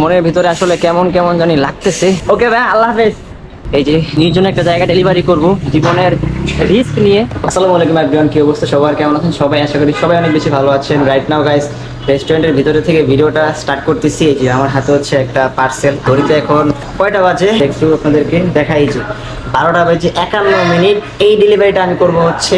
মনের ভিতরে আসলে কেমন কেমন জানি লাগতেছে। ওকে ভাই, আল্লাহ হাফেজ। এই যে, নির্জন একটা জায়গা ডেলিভারি করব। জীবনের রিস্ক নিয়ে। আসসালামু আলাইকুম এভরিওয়ান কি অবস্থা? সবার কেমন আছেন? সবাই আশা করি সবাই অনেক বেশি ভালো আছেন। রাইট নাও গাইস রেস্টুরেন্টের ভিতরে থেকে ভিডিওটা স্টার্ট করতেছি। এই যে, আমার হাতে হচ্ছে একটা পার্সেল ঘড়িতে এখন কয়টা বাজে? একটু আপনাদেরকে দেখাই যে, বারোটা বাজে একান্ন মিনিট। এই ডেলিভারিটা আমি করব হচ্ছে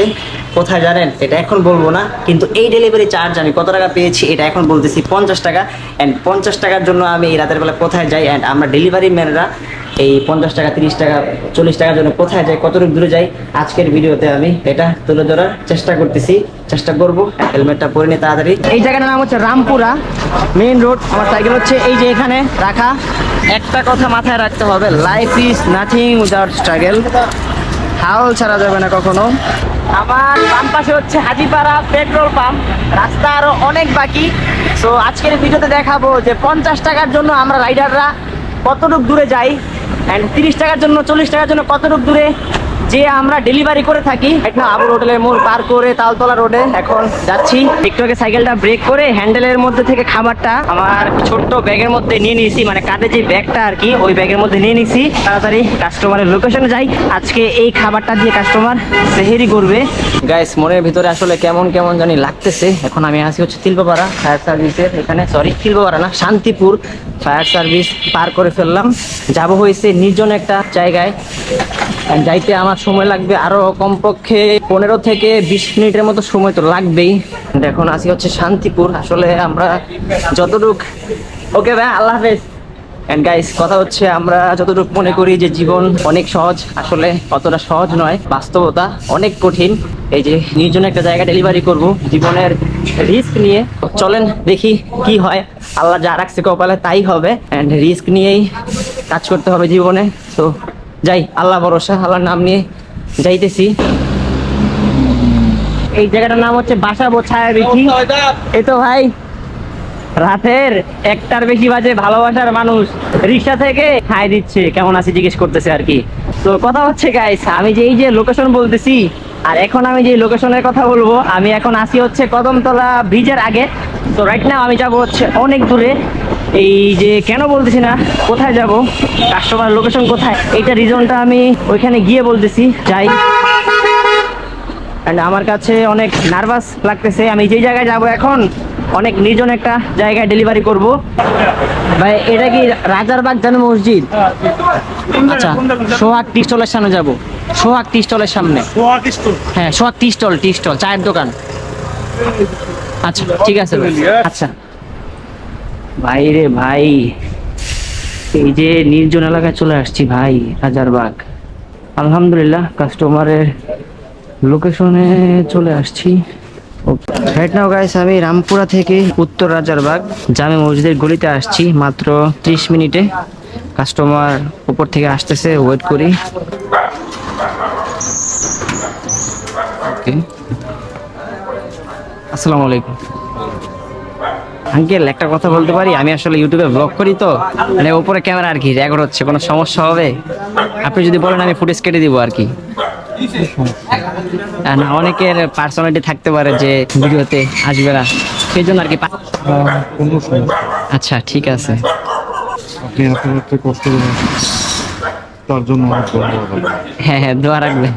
কোথায় জানেন? এটা এখন বলব না, কিন্তু এই ডেলিভারি চার্জ আমি কত টাকা পেয়েছি এটা এখন বলতেছি পঞ্চাশ টাকা। অ্যান্ড পঞ্চাশ টাকার জন্য আমি এই রাতের বেলা কোথায় যাই? অ্যান্ড আমরা ডেলিভারি ম্যানরা এই পঞ্চাশ টাকা, তিরিশ টাকা, চল্লিশ টাকার জন্য কোথায় যাই, কতটুকু দূরে যাই, আজকের ভিডিওতে আমি এটা তুলে ধরার চেষ্টা করতেছি। চেষ্টা করব হেলমেটটা পরে নিয়ে তাড়াতাড়ি। এই জায়গাটার নাম হচ্ছে রামপুরা মেইন রোড আমার সাইকেল হচ্ছে এই যে এখানে রাখা। একটা কথা মাথায় রাখতে হবে life is nothing without struggle হাল ছাড়া যাবে না কখনো। আমার বাম পাশে হচ্ছে হাজিপাড়া পেট্রোল পাম্প। রাস্তা আরও অনেক বাকি। সো আজকের ভিডিওতে দেখাবো যে পঞ্চাশ টাকার জন্য আমরা রাইডাররা কতটুক দূরে যাই অ্যান্ড তিরিশ টাকার জন্য, চল্লিশ টাকার জন্য কতটুক দূরে যে আমরা ডেলিভারি করে থাকি এখন আবুর হোটেলের মোড় পার করে তালতলা রোডে এখন যাচ্ছি। একটু আগে সাইকেলটা ব্রেক করে হ্যান্ডেলের মধ্যে থেকে খাবারটা আমার ছোট্ট ব্যাগের মধ্যে নিয়ে নিয়েছি মানে কাঁধে যে ব্যাগটা আর কি, ওই ব্যাগের মধ্যে নিয়ে নিয়েছি। তাড়াতাড়ি কাস্টমারের লোকেশনে যাই। আজকে এই খাবারটা দিয়ে কাস্টমার সেহেরি করবে। গাইস মনের ভিতরে আসলে কেমন কেমন জানি লাগতেছে। এখন আমি আসি হচ্ছে তিলপাড়া ফায়ার সার্ভিসের এখানে সরি তিলপাড়া না, শান্তিপুর। ফায়ার সার্ভিস পার করে ফেললাম। যাব হয়েছে নির্জন একটা জায়গায়। যাইতে আমার সময় লাগবে আরও কমপক্ষে পনেরো থেকে বিশ মিনিটের মতো সময় তো লাগবেই। এখন আসি হচ্ছে শান্তিপুর। আসলে আমরা যতটুক ওকে ভাই, আল্লাহ হাফেজ। এন্ড গাইস কথা হচ্ছে আমরা যতটুকু মনে করি যে জীবন অনেক সহজ। আসলে অতটা সহজ নয়, বাস্তবতা অনেক কঠিন। এই যে নির্জন একটা জায়গা ডেলিভারি করব, জীবনের রিস্ক নিয়ে। চলেন দেখি কি হয়। আল্লাহ যা রাখছে কপালে তাই হবে। অ্যান্ড রিস্ক নিয়েই কাজ করতে হবে জীবনে। তো যাই আল্লাহ ভরসা আল্লাহর নাম নিয়ে যাইতেছি। এই জায়গাটার নাম হচ্ছে বাসাবো ছায়া বিথি এই তো ভাই রাতের একটার বেশি বাজে ভালোবাসার মানুষ রিক্সা থেকে খাই দিচ্ছে কেমন আছে জিজ্ঞেস করতেছে আর কি। তো কথা হচ্ছে গাইস আমি যে এই যে লোকেশন বলতেছি আর এখন আমি যে লোকেশনের কথা বলব আমি এখন আসি হচ্ছে কদমতলা ব্রিজের আগে। তো রাইট নাও আমি যাব হচ্ছে অনেক দূরে। এই যে কেন বলতেছি না কোথায় যাব কাস্টমার লোকেশন কোথায় এইটা রিজনটা আমি ওইখানে গিয়ে বলতেছি যাই। অ্যান্ড আমার কাছে অনেক নার্ভাস লাগতেছে আমি যেই জায়গায় যাব এখন অনেক নির্জন একটা জায়গায় ডেলিভারি করব। ভাই এটা কি রাজারবাগ জানো মসজিদ? আচ্ছা সোহাগ টি স্টলের সামনে যাব। সোহাগ টি স্টলের সামনে হ্যাঁ সোহাগ টি স্টল টি স্টল চায়ের দোকান। আচ্ছা ঠিক আছে আচ্ছা। ভাই রে ভাই। এই যে নির্জন এলাকায় চলে আসছি ভাই রাজারবাগ আলহামদুলিল্লাহ কাস্টমারের লোকেশনে চলে আসছি। রাইট নাও গাইস আমি রামপুরা থেকে উত্তর রাজারবাগ জামে মসজিদের গলিতে আসছি। মাত্র ত্রিশ মিনিটে কাস্টমার উপর থেকে আসতেছে ওয়েট করি। ওকে আসসালামু আলাইকুম। আঙ্কেল একটা কথা বলতে পারি? আমি আসলে ইউটিউবে ব্লগ করি তো মানে উপরে ক্যামেরা আর কি রেকর্ড হচ্ছে কোনো সমস্যা হবে? আপনি যদি বলেন আমি ফুটেজ কেটে দিব আর কি। না অনেকের পার্সোনালিটি থাকতে পারে যে ভিডিওতে আসবে না। সেই জন্য আর কি আচ্ছা ঠিক আছে। আপনি এত কষ্ট তার জন্য অনেক ধন্যবাদ। আপনাকে। হ্যাঁ হ্যাঁ দোয়া রাখবে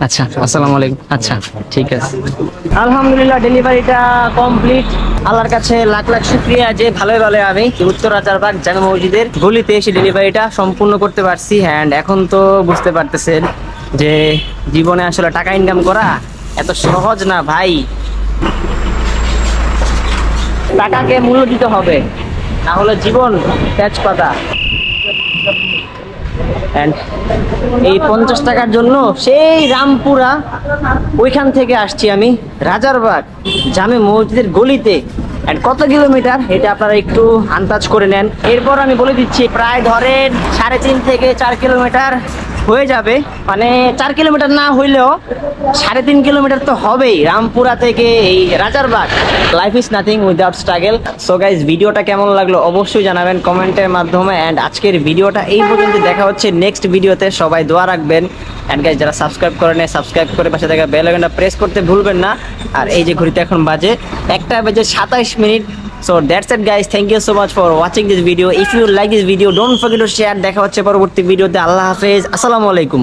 আচ্ছা আচ্ছা আসসালামু আলাইকুম আচ্ছা আচ্ছা ঠিক আছে আলহামদুলিল্লাহ ডেলিভারিটা কমপ্লিট আল্লাহর কাছে লাখ লাখ যে ভালোই ভালো আমি উত্তর জামে মসজিদের গলিতে ডেলিভারিটা সম্পূর্ণ করতে পারছি এখন তো বুঝতে পারতেছেন যে জীবনে আসলে টাকা ইনকাম করা এত সহজ না ভাই টাকাকে মূল্য দিতে হবে। না হলে জীবন তেজপাতা। এই পঞ্চাশ টাকার জন্য সেই রামপুরা, ওইখান থেকে আসছি আমি, রাজারবাগ, জামে মসজিদের গলিতে। অ্যান্ড কত কিলোমিটার? এটা আপনারা একটু আন্দাজ করে নেন। এরপর আমি বলে দিচ্ছি, প্রায় ধরেন সাড়ে তিন থেকে চার কিলোমিটার। হয়ে যাবে। মানে চার কিলোমিটার না হইলেও সাড়ে তিন কিলোমিটার তো হবেই। রামপুরা থেকে এই Rajarbagh. Life is nothing without struggle so guys ভিডিওটা কেমন লাগল অবশ্যই জানাবেন কমেন্টের মাধ্যমে। অ্যান্ড আজকের ভিডিওটা এই পর্যন্ত দেখা হচ্ছে নেক্সট ভিডিওতে সবাই দোয়া রাখবেন। অ্যান্ড গাইজ যারা সাবস্ক্রাইব করে নেয় সাবস্ক্রাইব করে পাশে থাকা বেল প্রেস করতে ভুলবেন না। আর এই যে ঘড়িতে এখন বাজে একটা বাজে সাতাইশ minute. So that's it guys thank you so much for watching this video if you like this video don't forget to share দেখা হচ্ছে পরবর্তী ভিডিওতে আল্লাহ হাফেজ. আসসালামু আলাইকুম।